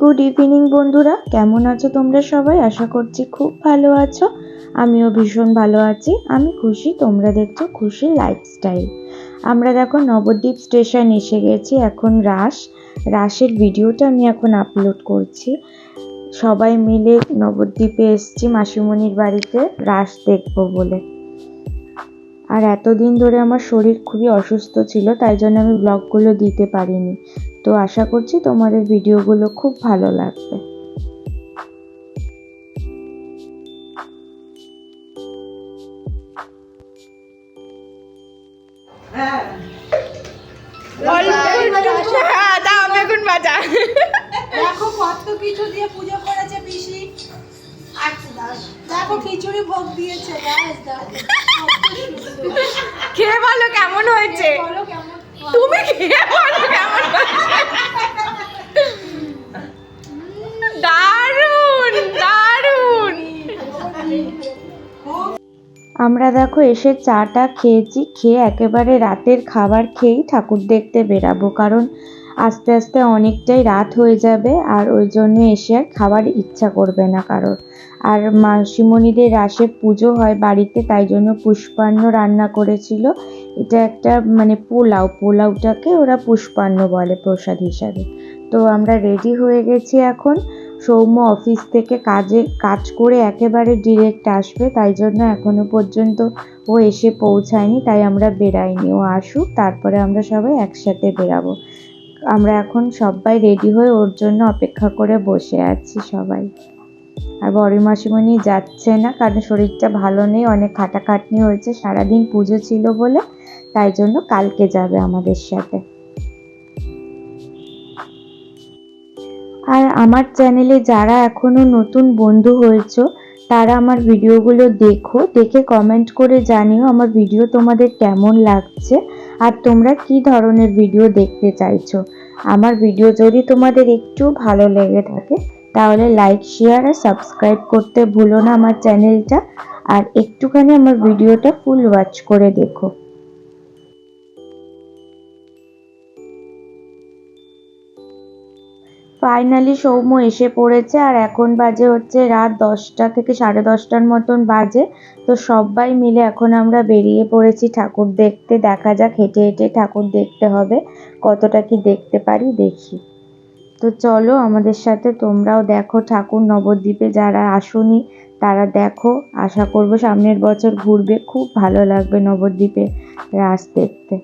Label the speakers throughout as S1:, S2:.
S1: Good evening বন্ধুরা। কেমন আছো তোমরা সবাই? আশা করছি খুব ভালো আছো। আমিও ভীষণ ভালো আছি। আমি খুশি তোমরা দেখছ খুশি লাইফস্টাইল আমরা দেখো নবদ্বীপ স্টেশন এসে গেছি এখন রাস। রাসের ভিডিওটা আমি এখন আপলোড করছি। সবাই মিলে নবদ্বীপে এসছি, মাসিমণির বাড়িতে রাস দেখব বলে। আর এতদিন ধরে আমার শরীর খুবই অসুস্থ ছিল, তাই জন্য আমি ব্লগগুলো দিতে পারিনি। তো আশা করছি তোমাদের ভিডিওগুলো খুব ভালো লাগবে।
S2: কত কিছু দিয়ে পুজো করেছে পিসি। দেখো খিচুড়ি ভোগ দিয়েছে
S3: খেয়ে বলো কেমন হয়েছে? তুমি খেয়ে বলো কেমন দারুণ দারুণ
S1: আমরা দেখো এসে চাটা খেয়েছি খেয়ে একেবারে রাতের খাবার খেয়েই ঠাকুর দেখতে বেরাবো কারণ আস্তে আস্তে অনেকটাই রাত হয়ে যাবে আর ওই জন্য এসে আর খাবার ইচ্ছা করবে না কারোর। আর মাসিমণিদের রাসে পুজো হয় বাড়িতে, তাই জন্য পুষ্পান্ন রান্না করেছিল। এটা একটা মানে পোলাও, পোলাওটাকে ওরা পুষ্পান্ন বলে প্রসাদ হিসাবে। তো আমরা রেডি হয়ে গেছি এখন। সৌম্য অফিস থেকে কাজে, কাজ করে একেবারে ডিরেক্ট আসবে, তাই জন্য এখনও পর্যন্ত ও এসে পৌঁছায়নি, তাই আমরা বেরাইনি ও আসুক, তারপরে আমরা সবাই একসাথে বেরাবো আমরা এখন সবাই রেডি হয়ে ওর জন্য অপেক্ষা করে বসে আছি সবাই। আর বড় মাসিমণি যাচ্ছে না, কারণ শরীরটা ভালো নেই, অনেক খাটাখাটনি হয়েছে, সারাদিন পুজো ছিল বলে, তাই জন্য কালকে যাবে আমাদের সাথে। আর আমার চ্যানেলে যারা এখনও নতুন বন্ধু হয়েছো, তারা আমার ভিডিওগুলো দেখো, দেখে কমেন্ট করে জানিও আমার ভিডিও তোমাদের কেমন লাগছে, আর তোমরা কি ধরনের ভিডিও দেখতে চাইছো। আমার ভিডিও যদি তোমাদের একটু ভালো লেগে থাকে, তাহলে লাইক শেয়ার আর সাবস্ক্রাইব করতে ভুলো না আমার চ্যানেলটা আর একটুখানি আমার ভিডিওটা ফুল ওয়াচ করে দেখো। ফাইনালি সৌম্য এসে পড়েছে আর এখন বাজে হচ্ছে রাত দশটা থেকে সাড়ে দশটার মতন বাজে। তো সবাই মিলে এখন আমরা বেরিয়ে পড়েছি ঠাকুর দেখতে। দেখা যাক, হেঁটে হেঁটে ঠাকুর দেখতে হবে। কতটা কি দেখতে পারি, দেখি। তো চলো, আমাদের সাথে তোমরাও দেখো ঠাকুর নবদ্বীপে যারা আসোনি, তারা দেখো। আশা করব সামনের বছর ঘুরবে। খুব ভালো লাগবে নবদ্বীপে রাস দেখতে।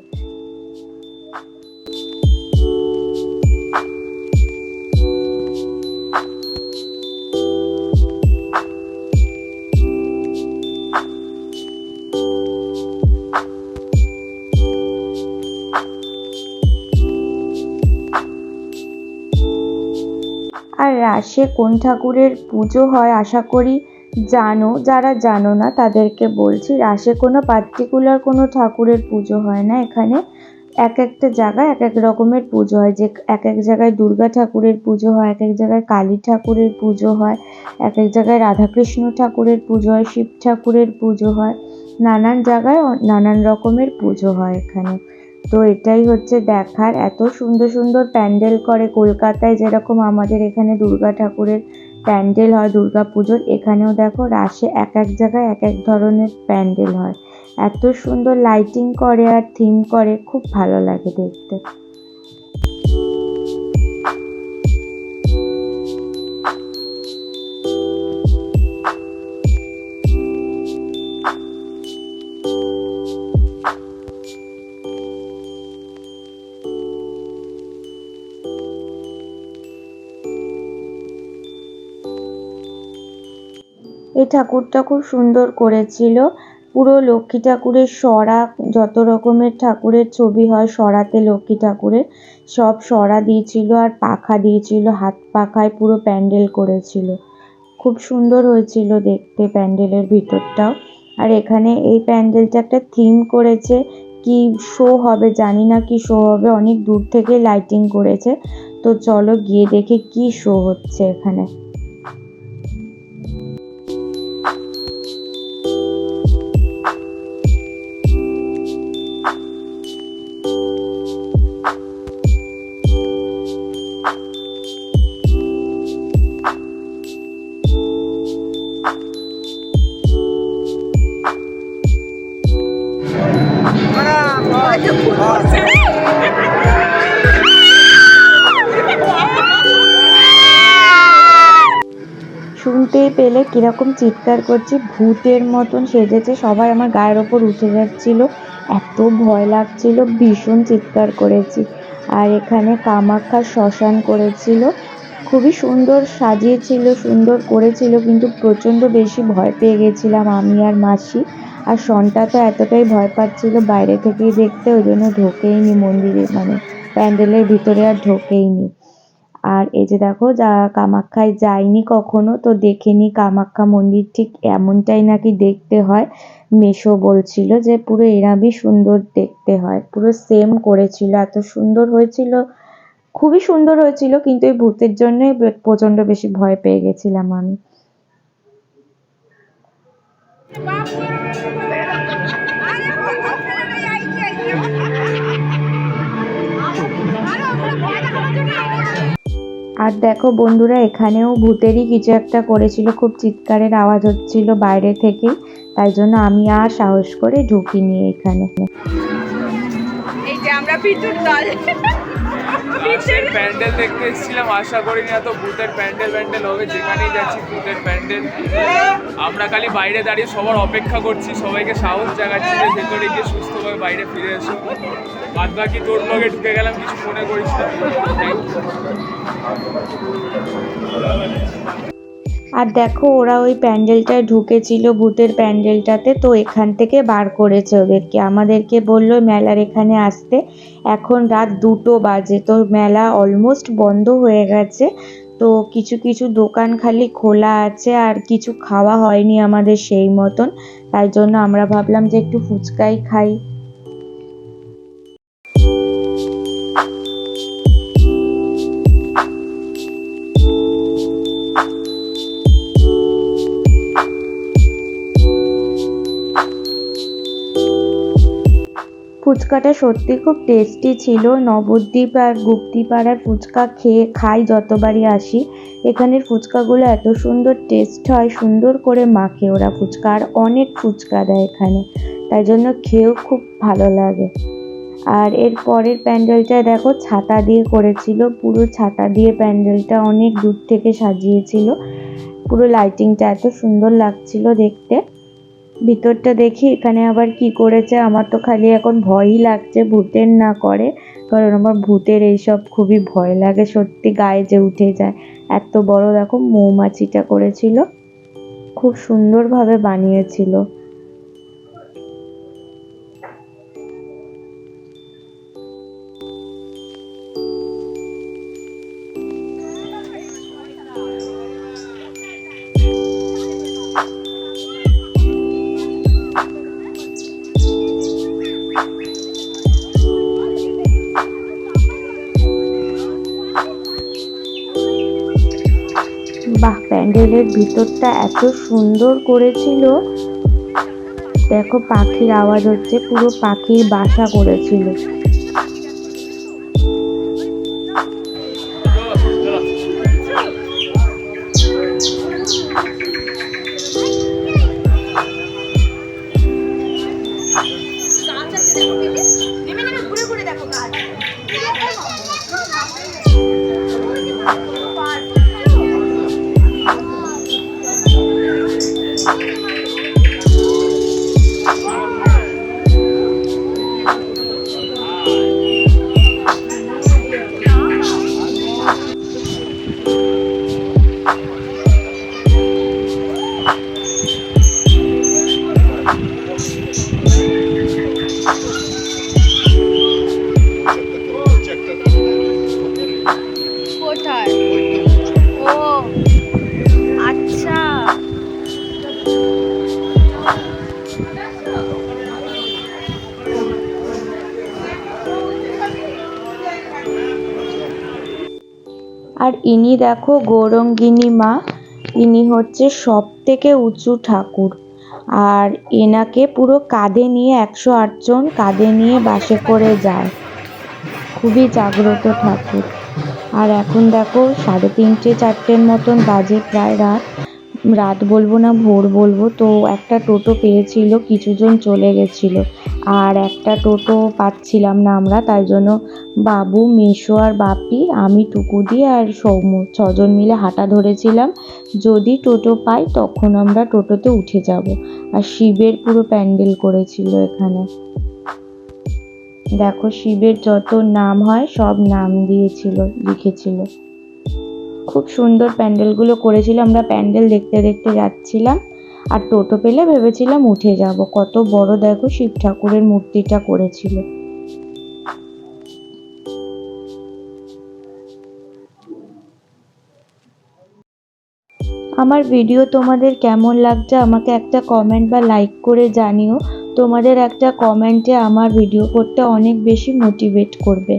S1: রাসে কোন ঠাকুরের পুজো হয় আশা করি জানো, যারা জানো না তাদেরকে বলছি, রাসে কোনো পার্টিকুলার কোনো ঠাকুরের পুজো হয় না। এখানে এক একটা জায়গায় এক এক রকমের পুজো হয়। যে এক এক জায়গায় দুর্গা ঠাকুরের পুজো হয়, এক এক জায়গায় কালী ঠাকুরের পুজো হয়, এক এক জায়গায় রাধাকৃষ্ণ ঠাকুরের পুজো হয়, শিব ঠাকুরের পুজো হয়। নানান জায়গায় নানান রকমের পুজো হয় এখানে। তো এটাই হচ্ছে দেখার। এত সুন্দর সুন্দর প্যান্ডেল করে কলকাতায়, যেরকম আমাদের এখানে দুর্গা ঠাকুরের প্যান্ডেল হয়, দুর্গা পুজোর, এখানেও দেখো রাশে এক এক জায়গায় এক এক ধরনের প্যান্ডেল হয়। এত সুন্দর লাইটিং করে আর থিম করে, খুব ভালো লাগে দেখতে। ঠাকুরটা খুব সুন্দর করেছিল। পুরো লক্ষ্মী ঠাকুরের সরা, যত রকমের ঠাকুরের ছবি হয়, সরাতে লক্ষ্মী ঠাকুরের, সব সরা দিয়েছিল আর পাখা দিয়েছিল, হাত পাখায় পুরো প্যান্ডেল করেছিল। খুব সুন্দর হয়েছিল দেখতে প্যান্ডেলের ভিতরটাও। আর এখানে এই প্যান্ডেলটা একটা থিম করেছে, কি শো হবে, জানি না কি শো হবে, অনেক দূর থেকে লাইটিং করেছে। তো তো চলো গিয়ে দেখে কি শো হচ্ছে এখানে। শুনতেই পেলে কীরকম চিৎকার করছি, ভূতের মতন সেজেছে, সবাই আমার গায়ের ওপর উঠে যাচ্ছিল, এত ভয় লাগছিল, ভীষণ চিৎকার করেছি। আর এখানে কামাখ্যা শ্মশান করেছিল, খুবই সুন্দর সাজিয়েছিল, সুন্দর করেছিল, কিন্তু প্রচণ্ড বেশি ভয় পেয়ে গেছিলাম আমি আর মাসি। আর শনটা তো এতটাই ভয় পাচ্ছিল বাইরে থেকেই দেখতে, ওই জন্য ঢোকেইনি মন্দিরে মানে প্যান্ডেলের ভিতরে আর ঢোকেইনি। আর এই যে দেখো, যা কামাখ্যায় যাইনি কখনো, তো দেখেনি কামাখ্যা মন্দির ঠিক এমনটাই নাকি দেখতে হয়। মেশো বলছিল যে পুরো এরামই সুন্দর দেখতে হয়, পুরো সেম করেছিল, এত সুন্দর হয়েছিল, খুবই সুন্দর হয়েছিল, কিন্তু এই ভূতের জন্যই প্রচণ্ড বেশি ভয় পেয়ে গেছিলাম আমি। আর দেখো বন্ধুরা, এখানেও ভূতেরই কিছু একটা করেছিল, খুব চিৎকারের আওয়াজ হচ্ছিল বাইরে থেকে। তাই জন্য আমি আর সাহস করে ঢুকিনি এখানে।
S3: আমরা দল।
S4: লাস্টের প্যান্ডেল দেখতে এসেছিলাম। আশা করিনি এত ভূতের প্যান্ডেল প্যান্ডেল হবে। যেখানেই যাচ্ছি ভূতের প্যান্ডেল। আমরা খালি বাইরে দাঁড়িয়ে সবার অপেক্ষা করছি, সবাইকে সাহস জাগাচ্ছি যে ভেতরে গিয়ে সুস্থভাবে বাইরে ফিরে এসো। বাদ বাকি তোর লগে ঢুকে গেলাম, কিছু মনে করিস না.
S1: আর দেখো, ওরা ওই প্যান্ডেলটায় ঢুকেছিল, ভূতের প্যান্ডেলটাতে, তো এখান থেকে বার করেছে ওদেরকে। আমাদেরকে বলল, মেলার এখানে আসতে। এখন রাত দুটো বাজে, তো মেলা অলমোস্ট বন্ধ হয়ে গেছে। তো কিছু কিছু দোকান খালি খোলা আছে, আর কিছু খাওয়া হয়নি আমাদের সেই মতন। তাই জন্য আমরা ভাবলাম যে একটু ফুচকাই খাই। ফুচকাটা সত্যি খুব টেস্টি ছিল। নবদ্বীপ আর গুপ্তিপাড়ার ফুচকা খেয়ে খাই যতবারই আসি। এখানের ফুচকাগুলো এত সুন্দর টেস্ট হয়, সুন্দর করে মাখে ওরা ফুচকা আর অনেক ফুচকা দেয় এখানে। তাই জন্য খেয়েও খুব ভালো লাগে। আর এর পরের প্যান্ডেলটা দেখো, ছাতা দিয়ে করেছিল। পুরো ছাতা দিয়ে প্যান্ডেলটা অনেক দূর থেকে সাজিয়েছিল। পুরো লাইটিংটা এত সুন্দর লাগছিল দেখতে। ভিতরটা দেখি, এখানে আবার কি করেছে? আমার তো খালি এখন ভয়ই লাগছে, ভূতের না করে। কারণ আমার ভূতের এইসব খুবই ভয় লাগে, সত্যি গায়ে যে উঠে যায়। এত বড় দেখো, মৌমাছিটা করেছিল। খুব সুন্দরভাবে বানিয়েছিল। প্যান্ডেলের ভিতরটা এত সুন্দর করেছিল। দেখো পাখির আওয়াজ হচ্ছে পুরো পাখির বাসা করেছিল। ইনি দেখো গৌরঙ্গিনী মা, ইনি হচ্ছে সব থেকে উঁচু ঠাকুর। আর এনাকে পুরো কাঁধে নিয়ে একশো আটজন কাঁধে নিয়ে বাসে করে যায়। খুবই জাগ্রত ঠাকুর। আর এখন দেখো সাড়ে তিনটে চারটের মতন বাজে প্রায় রাত। রাত বলব না, ভোর বলব, তো একটা টোটো পেয়েছিল, কিছুজন চলে গেছিল। আর একটা টোটো পাচ্ছিলাম না আমরা, তাই জন্য বাবু, মিশো আর বাপি, আমি, টুকুদি আর সৌম্য ছজন মিলে হাঁটা ধরেছিলাম। যদি টোটো পাই, তখন আমরা টোটোতে উঠে যাব। আর শিবের পুরো প্যান্ডেল করেছিল এখানে। দেখো, শিবের যত নাম হয়, সব নাম দিয়েছিল, লিখেছিল। খুব সুন্দর প্যান্ডেলগুলো করেছিল, আমরা প্যান্ডেল দেখতে দেখতে যাচ্ছিলাম আর টোটো পেলে ভেবেছিলাম উঠে যাব। কত বড় দেখো শিব ঠাকুরের মূর্তিটা করেছিল। আমার ভিডিও তোমাদের কেমন লাগছে আমাকে একটা কমেন্ট বা লাইক করে জানিও। তোমাদের একটা কমেন্টে আমার ভিডিও করতে অনেক বেশি মোটিভেট করবে।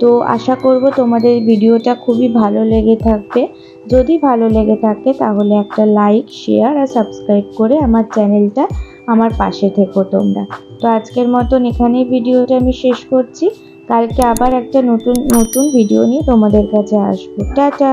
S1: তো আশা করব তোমাদের ভিডিওটা খুবই ভালো লেগে থাকবে। যদি ভালো লেগে থাকে তাহলে একটা লাইক শেয়ার আর সাবস্ক্রাইব করে আমার চ্যানেলটা আমার পাশে থেকো তোমরা। তো আজকের মতন এখানেই ভিডিওটা আমি শেষ করছি। কালকে আবার একটা নতুন নতুন ভিডিও নিয়ে তোমাদের কাছে আসব। টাটা!